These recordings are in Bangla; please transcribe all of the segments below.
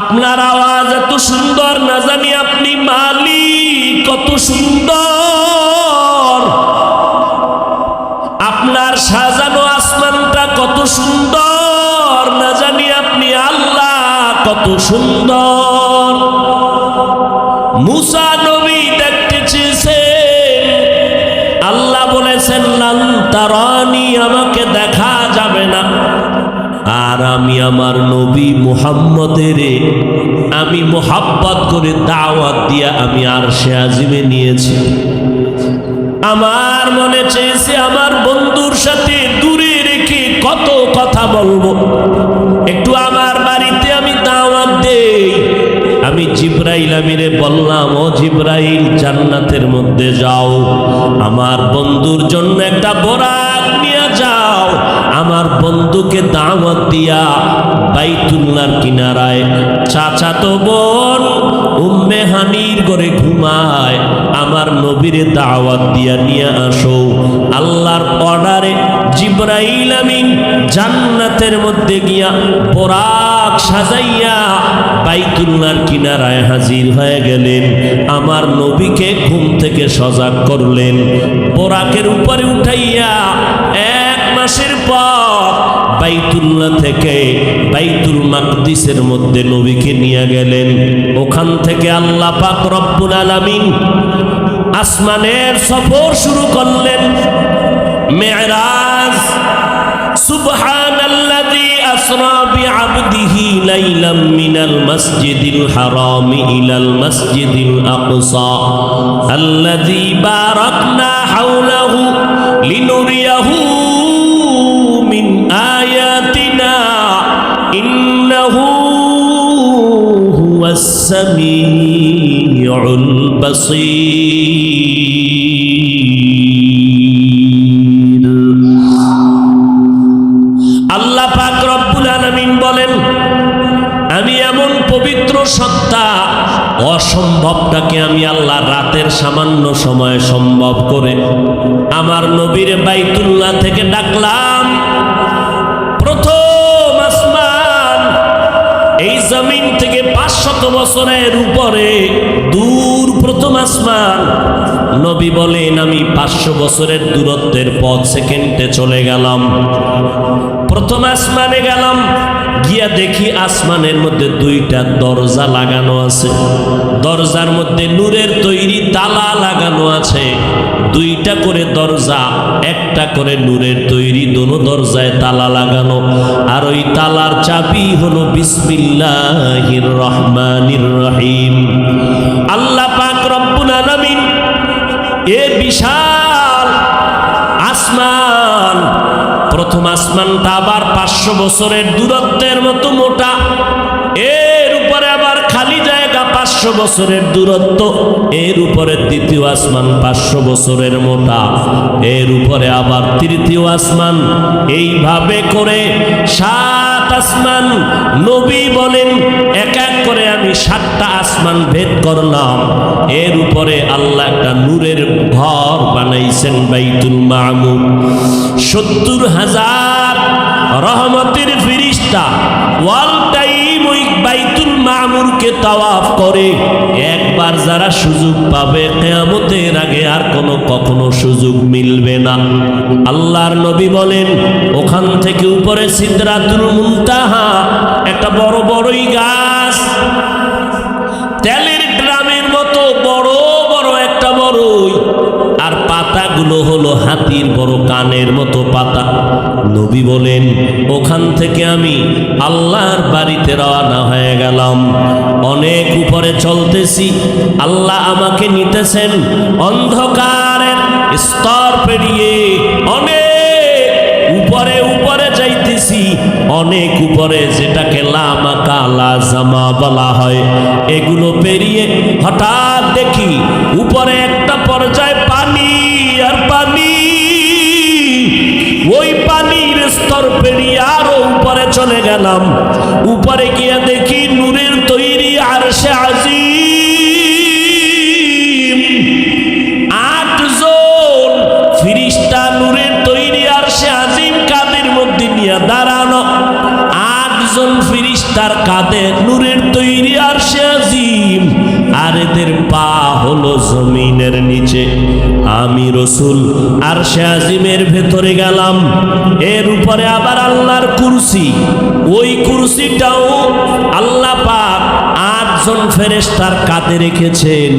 আপনার আওয়াজ এত সুন্দর, না জানি আপনি মালিক কত সুন্দর। আপনার সাজানো আসমানটা কত সুন্দর, না জানি আপনি আল্লাহ কত সুন্দর। মুসা নবী দেখতে আল্লাহ বলেছেন, লান তারানি আমাকে আর আমি আমার নবী মুহাম্মদের আমি মোহাব্বত করে দাওয়াত দিয়া আমি আর সে আজিমে নিয়েছি। আমার মনে চেয়েছে আমার বন্ধুর সাথে দূরে রেখে কত কথা বলব। একটু আমার বাড়িতে আমি দাওয়াত দেই। আমি জিব্রাইল আমিরে বললাম, ও জিব্রাইল, জান্নাতের মধ্যে যাও। আমার বন্ধুর জন্য একটা যাও আমার বন্ধুকে দাওয়াত দিয়া বাইতুল্লার কিনারায় চাচাতো বোন, উম্মে হানির করে ঘুমায়। আমার নবীরে দাওয়াত দিয়া নিয়ে আসো। আল্লাহর অর্ডারে জিব্রাইল আমিন জান্নাতের মধ্যে গিয়া পরাক সাজাইয়া বাইতুল্লার কিনারায় হাজির হয়ে গেলেন। আমার নবীকে ঘুম থেকে সজাগ করলেন। পরাকের উপরে উঠাইয়া মাসের পর বাইতুল্লাহ থেকে বাইতুল মাকদিসের মধ্যে নবীকে নিয়ে গেলেন। ওখান থেকে আল্লাহ পাক রব্বুল আলামিন আসমানের সফর শুরু করলেন। মেরাজ সুবহানাল্লাযী আসরা বিআবদিহি লাইলাম মিনাল মাসজিদিল হারাম ইলাল মাসজিদিল আকসা। আল্লাযী বারাকনা ইন্নাহু হুয়াস সামিউল বাসীর আল্লাহ পাক রব্বুল আলামিন বলেন, আমি এমন পবিত্র সত্তা অসম্ভবটাকে আমি আল্লাহ রাতের সামান্য সময় সম্ভব করে আমার নবীর বাইতুল্লাহ থেকে ডাকলাম। বছরের উপরে দূর প্রথম আসমান নবী বলেন, আমি পাঁচশো বছরের দূরত্বের পথ সেকেন্ডে চলে গেলাম। প্রথম আসমানে গেলাম, গিয়া দেখি আসমানের মধ্যে দুইটা দরজা লাগানো আছে। দরজার মধ্যে নূরের তৈরি তালা লাগানো আছে। দুইটা করে দরজা, একটা করে নূরের তৈরি, দোনো দরজায় তালা লাগানো। আর ওই তালার চাবি হলো বিসমিল্লাহির রহমানির রহিম। আল্লাহ পাক আলামিন এ বিশাল আসমান। প্রথম আসমানটা আবার পাঁচশো বছরের দূরত্বের মতো মোটা। এর উপরে আবার খালি জায়গা পাঁচশো বছরের দূরত্ব। এর উপরে দ্বিতীয় আসমান পাঁচশো বছরের মোটা। এর উপরে আবার তৃতীয় আসমান। এইভাবে করে সাত আসমান, নবী বলেন, এক এক করে আমি সাতটা আসমান ভেদ করলাম। এর উপরে আল্লাহ একটা নূরের ঘর বানাইছেন বাইতুল মামুর সত্তর হাজার রহমতের ফিরিস্তা, ওয়াল তাওয়াফ করে, একবার যারা সুযোগ পাবে, কেয়ামতের আগে আর কোনো কখনো সুযোগ মিলবে না। আল্লাহর নবী বলেন, ওখান থেকে উপরে সিদ্রাতুল মুনতাহা, একটা বড় বড়ই গাছ। পাতাগুলো হলো হাতির বড় কানের মতো পাতা। নবী বলেন, ওখান থেকে আমি আল্লাহর বাড়িতে রওনা হয়ে গেলাম। অনেক উপরে চলতেছি। আল্লাহ আমাকে নিতেছেন অন্ধকারের স্তর পেরিয়ে। অনেক উপরে উপরে যাইতেছি। অনেক উপরে যেটাকে লামা কালা জামা বলা হয়, এগুলো পেরিয়ে হঠাৎ দেখি উপরে একটা পর্যায়ে চলে গেলাম। উপরে গিয়ে দেখি নূরের তৈরি আর সে আসি আটজন তৈরি আর সে আজিম কাদের মধ্যে নিয়ে দাঁড়ানো। আটজন ফিরিস্তার কাঁধে নূরের তৈরি আমি রসুল, আর আজিমের ভেতরে গেলাম। এর উপরে আবার আল্লাহর কুরসি। ওই কুরসিটাও আল্লাহ পাক আটজন ফেরেস্তার কাঁধে রেখেছেন।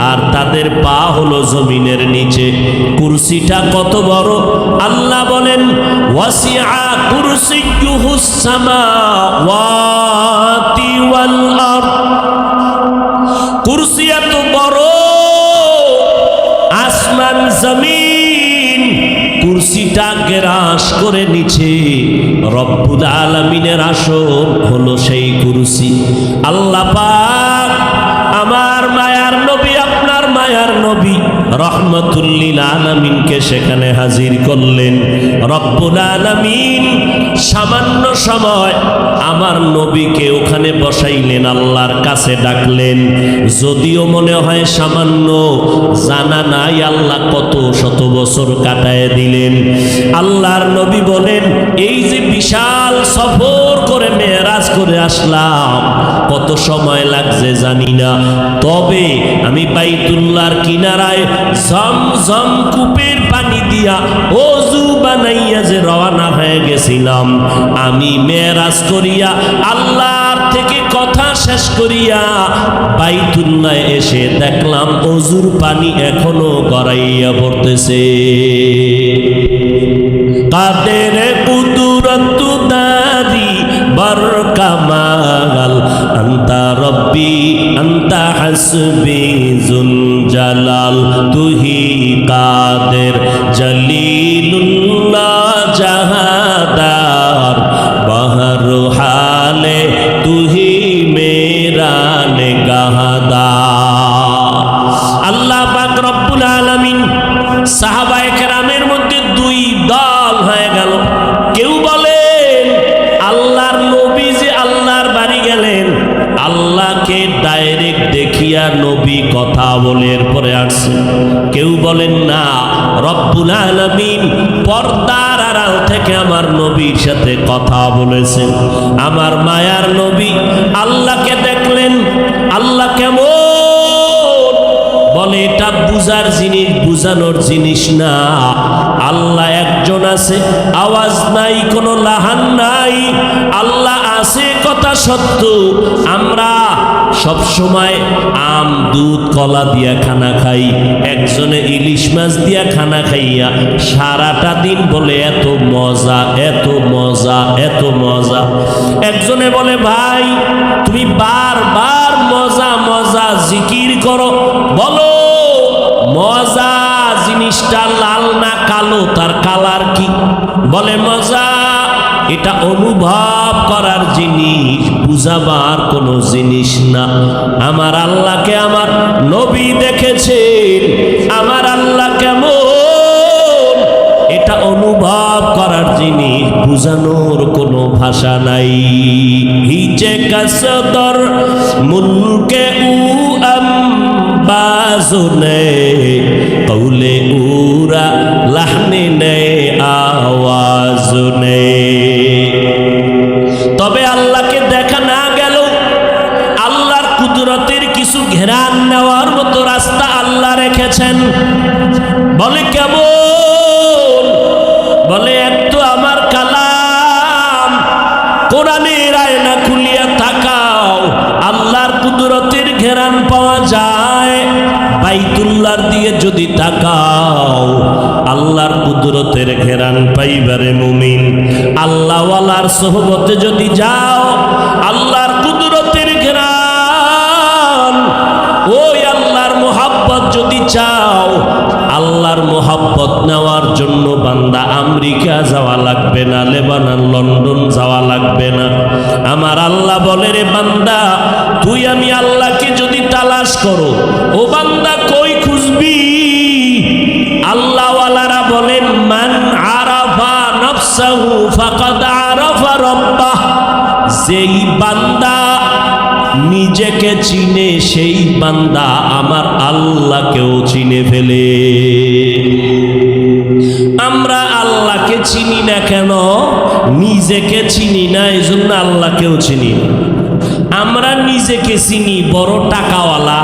আর তাদের পা হলো জমিনের নিচে। কুরসিটা কত বড়? আল্লাহ বলেন ওয়াসিআ কুরসিয়ুহুস জমিন কুরসিটা গ্রাস করে নিচে। রব্বুল আলমিনের আসন হলো সেই কুরসি। আল্লাহ পাক আমার মায়ার নবী, আপনার মায়ার নবী। রহমতুল্লিল আলমিনকে সেখানে হাজির করলেন। রব্বুল আলমিন সামান্য সময় আমার নবীকে ওখানে বসাইলেন, আল্লাহর কাছে ডাকলেন। যদিও মনে হয় সামান্য, জানা নাই আল্লাহ কত শত বছর কাটায় দিলেন। আল্লাহর নবী বলেন, এই যে বিশাল সফর করে করে আসলাম। কত সময় লাগছে জানি না। তবে আমি বাইতুল্লাহর কিনারায় ঝম ঝম কূপের পানি দিয়া অজু বানাইয়া যে রওনা হয়ে গেছিলাম। আমি মেয়েরাজ করিয়া আল্লাহর থেকে কথা শেষ করিয়া বাইতুল্লাহ এসে দেখলাম অজুর পানি এখনও গড়াইয়া পড়তেছে। কাদের কুদুরত দারি বর কামাল আন্তা রব্বি আন্তা হাসবি জুল জালাল তুহি কাদের জলিলুল্লাহ বলেন না, রব্বুল আলামিন পর্দার আড়াল থেকে আমার নবীর সাথে কথা বলেছেন। আমার মায়ার নবী আল্লাহকে দেখলেন, আল্লাহ কেমন? বলে, এটা বুঝার জিনিস, বুঝানোর জিনিস না। আল্লাহ একজন আছে, আওয়াজ নাই, কোনো লাহান নাই। আল্লাহ আছে কথা সত্য। আমরা সব সময় আম, দুধ, কলা দিয়া খানা খাই, একজনে ইলিশ মাছ দিয়া খানা খাইয়া সারাটা দিন বলে, এত মজা এত মজা এত মজা। একজনে বলে, ভাই, তুমি বারবার মজা মজা জিকির করো। বলো, মজা জিনিসটা লাল না কালো, তার কালার কি? বলে, মজা এটা অনুভব করার জিনিস, বুঝাবার কোনো জিনিস না। আমার আল্লাহকে আমার নবী দেখেছেন, আমার আল্লাহ কেমন? এটা অনুভব করার জিনিস, বুঝানোর কোনো ভাষা নাই। হিচে কাসদর মুলকে উ আম্বাজনে কৌলে উরা রেখেছেন বলে কেমন বলে একটু আমার কালাম। কোরআনের আয়না খুলিয়া তাকাও আল্লাহর কুদরতের ঘেরান পাওয়া যায়। বাইতুল্লাহর দিয়ে যদি তাকাও, আল্লাহর কুদরতের ঘেরান পাইবারে মুমিন। আল্লাহওয়ালার সোহবতে যদি যাও, আল্লাহর চাও, আল্লাহর মোহাব্বত নেওয়ার জন্য বান্দা আমেরিকা যাওয়া লাগবে না, লেবানন, লন্ডন যাওয়া লাগবে না। আমার আল্লাহ বলে, রে বান্দা, তুই আমি আল্লাহকে যদি তালাশ করো, ও বান্দা কই খুঁজবি? আল্লাহওয়ালারা বলেন মান আরাফা নফসাহু ফাকাদ আরাফা রব্বাহ। যেই বান্দা নিজেকে চিনে সেই বান্দা আমার আল্লাহকেও চিনে ফেলে। আমরা আল্লাহকে চিনি না কেন? নিজেকে চিনি না এই জন্য আল্লাহকেও চিনি আমরা নিজেকে চিনি, বড় টাকাওয়ালা।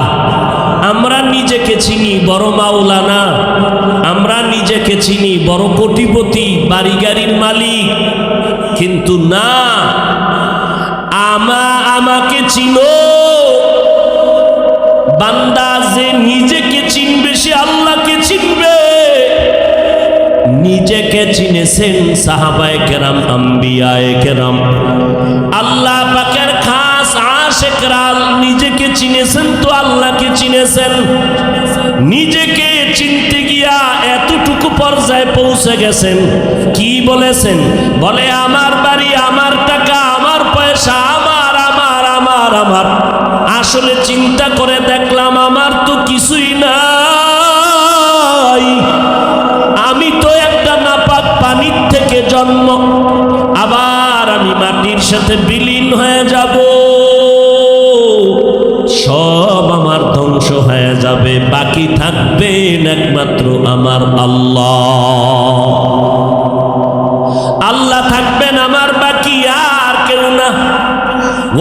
আমরা নিজেকে চিনি, বড় মাওলানা। আমরা নিজেকে চিনি, বড় কোটিপতি বাড়ি গাড়ির মালিক। কিন্তু না আমা আমাকে চিনো। বান্দা যে নিজেকে চিনবে, সে আল্লাহকে চিনবে। নিজেকে চিনেছেন সাহাবায় কেরাম, আম্বিয়ায় কেরাম। আল্লাহ পাকের খাস আশেকরাল নিজেকে চিনেছেন তো আল্লাহকে চিনেছেন। নিজেকে চিনতে গিয়া এতটুকু পর্যায়ে পৌঁছে গেছেন। কি বলেছেন? বলে, আমার বাড়ি আমার আমার। আসলে চিন্তা করে দেখলাম আমার তো কিছুই নাই। আমি তো একটা নাপাক পানির থেকে জন্ম। আবার আমি মাটির সাথে বিলীন হয়ে যাব। সব আমার ধ্বংস হয়ে যাবে। বাকি থাকবেন একমাত্র আমার আল্লাহ।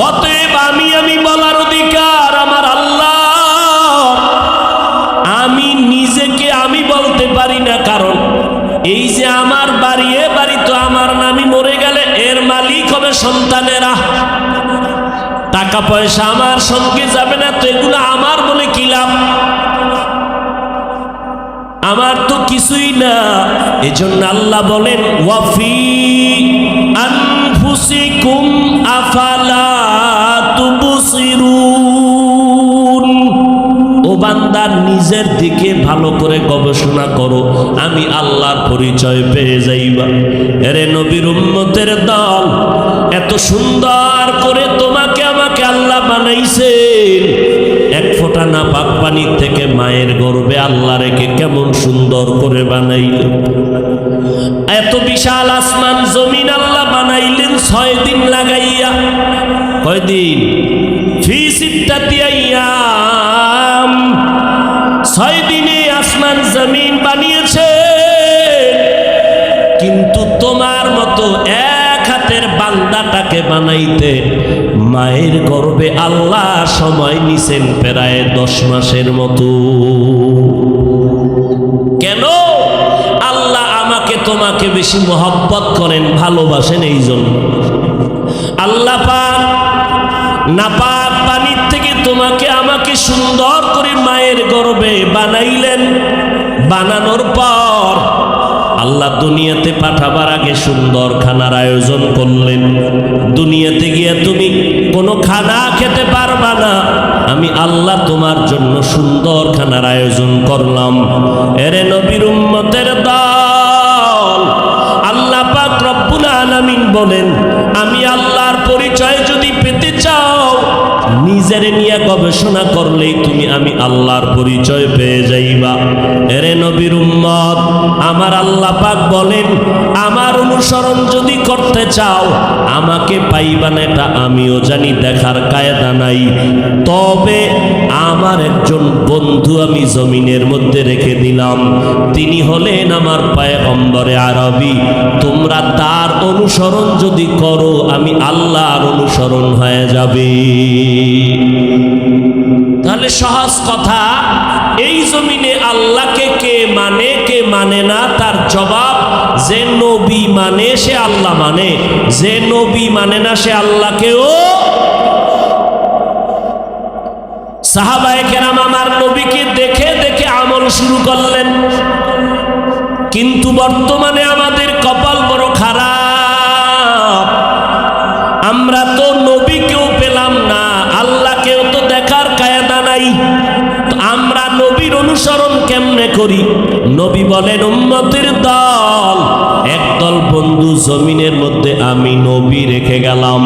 অতএব আমি আমি বলার অধিকার আমার আল্লাহ। আমি নিজেকে আমি বলতে পারি না, কারণ এই যে আমার বাড়ি, এ বাড়ি তো আমার নামি মরে গেলে এর মালিক হবে সন্তানেরা। টাকা পয়সা আমার সঙ্গে যাবে না, তো এগুলো আমার বলে কি লাভ? আমার তো কিছুই না। এজন্য আল্লাহ বলেন, ওয়াফি আনফুসিকুম আফালা? বান্দার নিজের দিকে ভালো করে গবেষণা করো, আমি আল্লাহর পরিচয় পেয়ে যাইবা। এরে নবীর উম্মতের দল, এত সুন্দর করে তোমাকে আমাকে আল্লাহ বানাইছেন এক ফোঁটা না পাক পানির থেকে মায়ের গর্বে আল্লাহ রেখে কেমন সুন্দর করে বানাইল। এত বিশাল আসমান জমিন আল্লাহ বানাইলেন, ছয় দিন লাগাইয়া। কয়দিন? ফি সিত্তাতি আইয়াম। ছয় দিনে আসমান জমিন বানিয়েছে। কিন্তু তোমার মতো এক হাতের বান্দাটাকে বানাইতে মায়ের গর্বে আল্লাহ সময় নিছেন প্রায় দশ মাসের মতো। কেন? আল্লাহ আমাকে তোমাকে বেশি মহব্বত করেন, ভালোবাসেন এই জন্য আল্লাহ পাক থেকে তোমাকে আমাকে সুন্দর করে মায়ের গর্বে বানাইলেন। বানানোর পর আল্লাহ দুনিয়াতে পাঠাবার আগে সুন্দর খানার আয়োজন করলেন। দুনিয়াতে গিয়ে তুমি কোনো খানা খেতে পারবা না। আমি আল্লাহ তোমার জন্য সুন্দর খানার আয়োজন করলাম। এরে নবীর উম্মতের দল, আল্লাহ পাক রব্বুল আলামিন বলেন, আমি আল্লাহর পরিচয় যদি পেতে চাও নিজের নিয়ে গবেষণা করলেই তুমি আমি আল্লাহর পরিচয় পেয়ে যাইবা। এরে নবীর উম্মত, আমার আল্লাহ পাক বলেন, আমার অনুসরণ যদি করতে চাও, আমাকে পাইবা না এটা আমিও জানি, দেখার কায়দা নাই। তবে আমার একজন বন্ধু আমি জমিনের মধ্যে রেখে দিলাম। তিনি হলেন আমার পায়গম্বরে আরবি। তোমরা তার অনুসরণ যদি করো, আমি আল্লাহর অনুসরণ হয়ে যাবে। তাহলে সহজ কথা, এই জমিনে আল্লাহকে কে মানে কে মানে না, তার জবাব যে নবী মানে সে আল্লাহ মানে। যে নবী মানে না সে আল্লাহকেও কেরাম আমার নবীকে দেখে দেখে আমল শুরু করলেন। কিন্তু বর্তমানে আমাদের কপাল বড় খারাপ। আমরা তো করি। নবী বলেন, উম্মতের দল, একদল বন্ধু জমিনের মধ্যে আমি নবী রেখে গেলাম।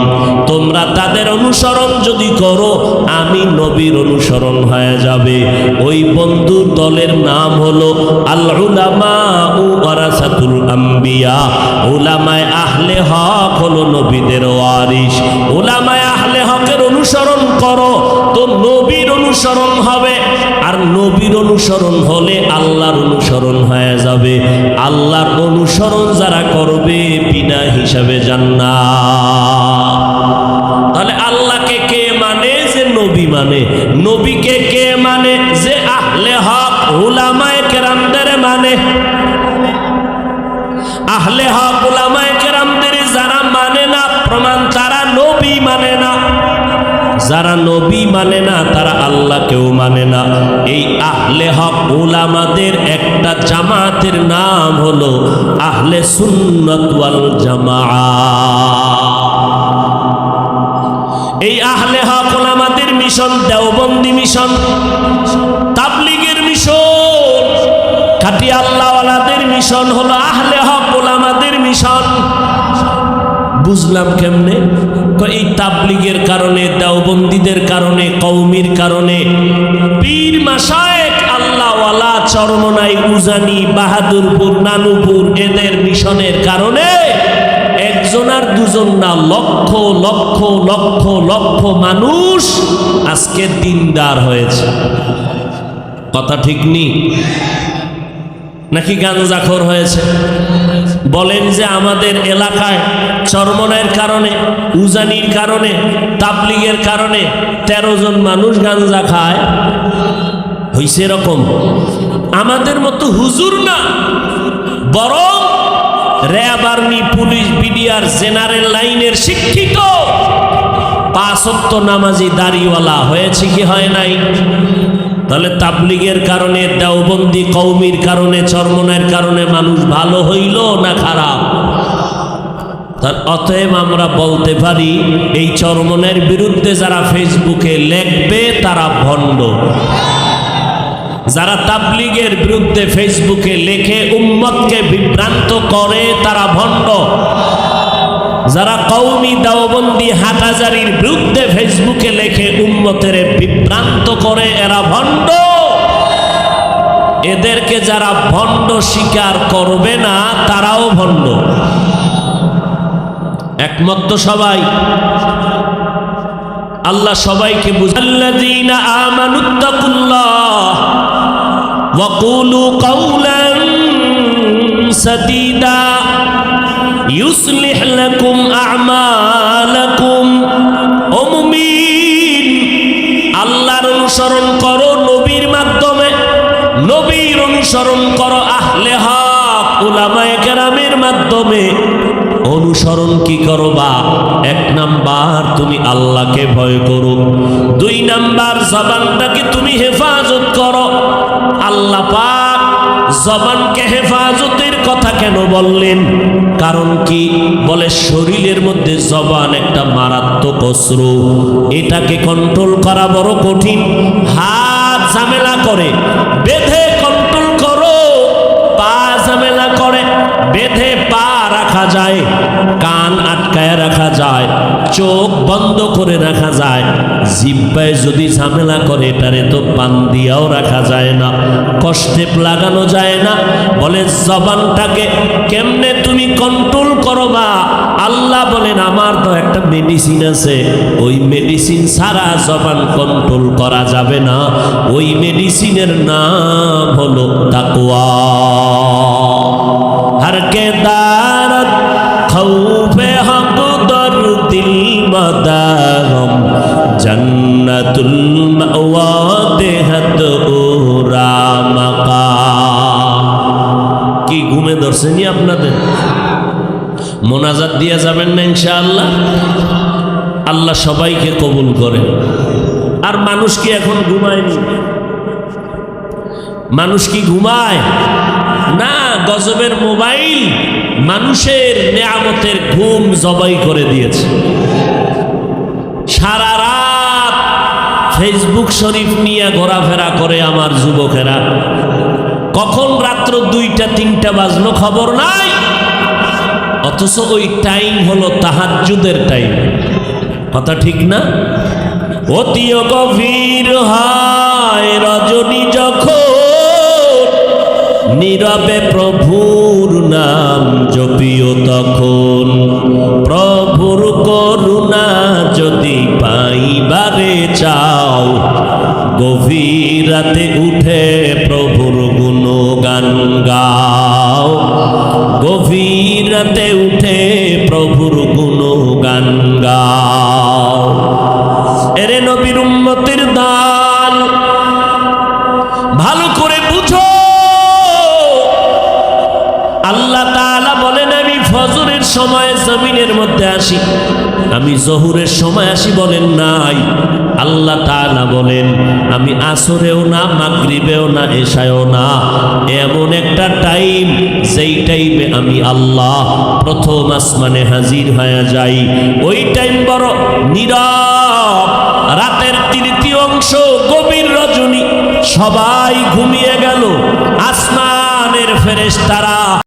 তোমরা তাদের অনুসরণ যদি করো, আমি নবীর অনুসরণ হয়ে যাবে। ওই বন্ধু দলের নাম হলো আল উলামা ও ওয়ারাসাতুল আম্বিয়া। উলামায়ে আহলে হক হলো নবীদের ওয়ারিস উলামায়ে আহলে হকের অনুসরণ করো, তো নবীর অনুসরণ হবে। নবীর অনুসরণ হলে আল্লাহর অনুসরণ হয়ে যাবে। আল্লাহর অনুসরণ যারা করবে, বিনা হিসাবে জান্নাত। তাহলে আল্লাহকে কে মানে? যে নবী মানে। নবীকে কে মানে? যে আহলে হক উলামায়ে কেরামদের মানে। আহলে হক উলামায়ে কেরামদের যারা মানে না, প্রমাণ তারা নবী মানে না। যারা নবী মানে না, তারা আল্লাহকেও মানে না। এই আহলে হক উলামাদের একটা জামাতের নাম হলো আহলে সুন্নত জামা এই আহলে হক ওলামাদের মিশন, দেওবন্দি মিশন, তাবলিগের মিশন খাটি আল্লাহওয়ালাদের মিশন হলো আহলে হক ওলামাদের মিশন। বুঝলাম কেমনে? এই তাবলিগের কারণে, দেওবন্দিদের কারণে কৌমির কারণে পীর মাসায়েক আল্লাহওয়ালা চরমনাই উজানি, বাহাদুরপুর, নানুপুর এদের মিশনের কারণে একজন আর দুজন না, লক্ষ লক্ষ লক্ষ লক্ষ মানুষ আজকে দিনদার হয়েছে। কথা ঠিক নেই? নাকি গাঞ্জাখোর হয়েছে? বলেন যে আমাদের এলাকায় চরমনের কারণে, উজানির কারণে, তাবলিগের কারণে তেরো জন মানুষ গাঞ্জা খায়। হইছে এরকম। আমাদের মতো হুজুর না। বরং RAB army police, BDR, general লাইনের শিক্ষিত। পাঁচত্ব নামাজি দাড়িওয়ালা হয়েছে কি হয় নাই? তাহলে তাবলিগের কারণে, দেওবন্দি কৌমির কারণে চরমনের কারণে মানুষ ভালো হইল না খারাপ? তার অতএব আমরা বলতে পারি, এই চরমনের বিরুদ্ধে যারা ফেসবুকে লেখবে, তারা ভণ্ড। যারা তাবলিগের বিরুদ্ধে ফেসবুকে লেখে, উম্মতকে বিভ্রান্ত করে, তারা ভণ্ড। যারা কৌমি দাওবন্দি হাটাজারির বিরুদ্ধে ফেসবুকে লেখে উম্মতের বিভ্রান্ত করে, এরা ভণ্ড। এদেরকে যারা ভণ্ড স্বীকার করবে না, তারাও ভণ্ড। একমত তো সবাই। আল্লাহ সবাইকে সাদীদা। ইউসলিহ লাকুম আ'মালাকুম ও মুমিন, আল্লাহর অনুসরণ করো নবীর মাধ্যমে। নবীর অনুসরণ করো আহলে হক, উলামায়ে কেরামের মাধ্যমে। অনুসরণ কি করো বা এক নাম্বার, তুমি আল্লাহকে ভয় করো। দুই নাম্বার, জবানটাকে তুমি হেফাজত করো। আল্লাহ পাক জবানকে হেফাজতের কথা কেন বললেন? কারণ কি? বলে শরীরের মধ্যে জবান একটা মারাত্মক অস্ত্র এটাকে কন্ট্রোল করা বড় কঠিন। হাত ঝামেলা করে, বেঁধে চোখ বন্ধ করে রাখা যায়। জিব্বায় যদি ঝামেলা করে, তারে তো পান দিয়াও রাখা যায় না। কষ্টে লাগানো যায় না। বলে, জবানটাকে কেমনে তুমি কন্ট্রোল করো বা আল্লাহ বলেন, আমার তো একটা মেডিসিন আছে। ওই মেডিসিন সারা জবান কন্ট্রোল করা যাবে না। ওই মেডিসিনের নাম হলো তাকুয়া হারকে দারত খাউফে হক দাহম জন্নতুল দেহত ও মাকা কি ঘুমে ধরছেনি আপনাদের মোনাজাত দিয়া যাবেন না ইনশাআল্লাহ আল্লাহ সবাইকে কবুল করেন আর মানুষ কি এখন ঘুমায়নি মানুষ কি ঘুমায় না গজবের মোবাইল মানুষের নেয়ামতের ঘুম জবাই করে দিয়েছে। সারা রাত ফেসবুক শরীফ নিয়ে ঘোরাফেরা করে আমার যুবকেরা। কখন রাত্র দুইটা, তিনটা বাজলো খবর নাই, অথচ ওই টাইম হলো তাহাজ্জুদের টাইম। কথা ঠিক না? অতিও গভীর হয় রজনী যখন নীরবে প্রভুর নাম জপিও তখন। প্রভুর করুণা যদি পাইবারে চাও, গভীর রাতে উঠে প্রভুর গুণগান গাও। গভীর রাতে উঠে প্রভুর গুণগান গাও। এরে নবীর উম্মতের দান মধ্যে আসি। আমি জহুরের সময় আসি বলেন নাই। আল্লাহ তাআলা বলেন, আমি আসরেও না, মাগরিবেও না, এশায়ও না। এমন একটা টাইম যেই টাইমে আমি আল্লাহ প্রথম আসমানে হাজির হয়ে যাই। ওই টাইম বড় নীরব, রাতের তৃতীয় অংশ, গভীর রজনী, সবাই ঘুমিয়ে গেল। আসমানের ফেরেশতারা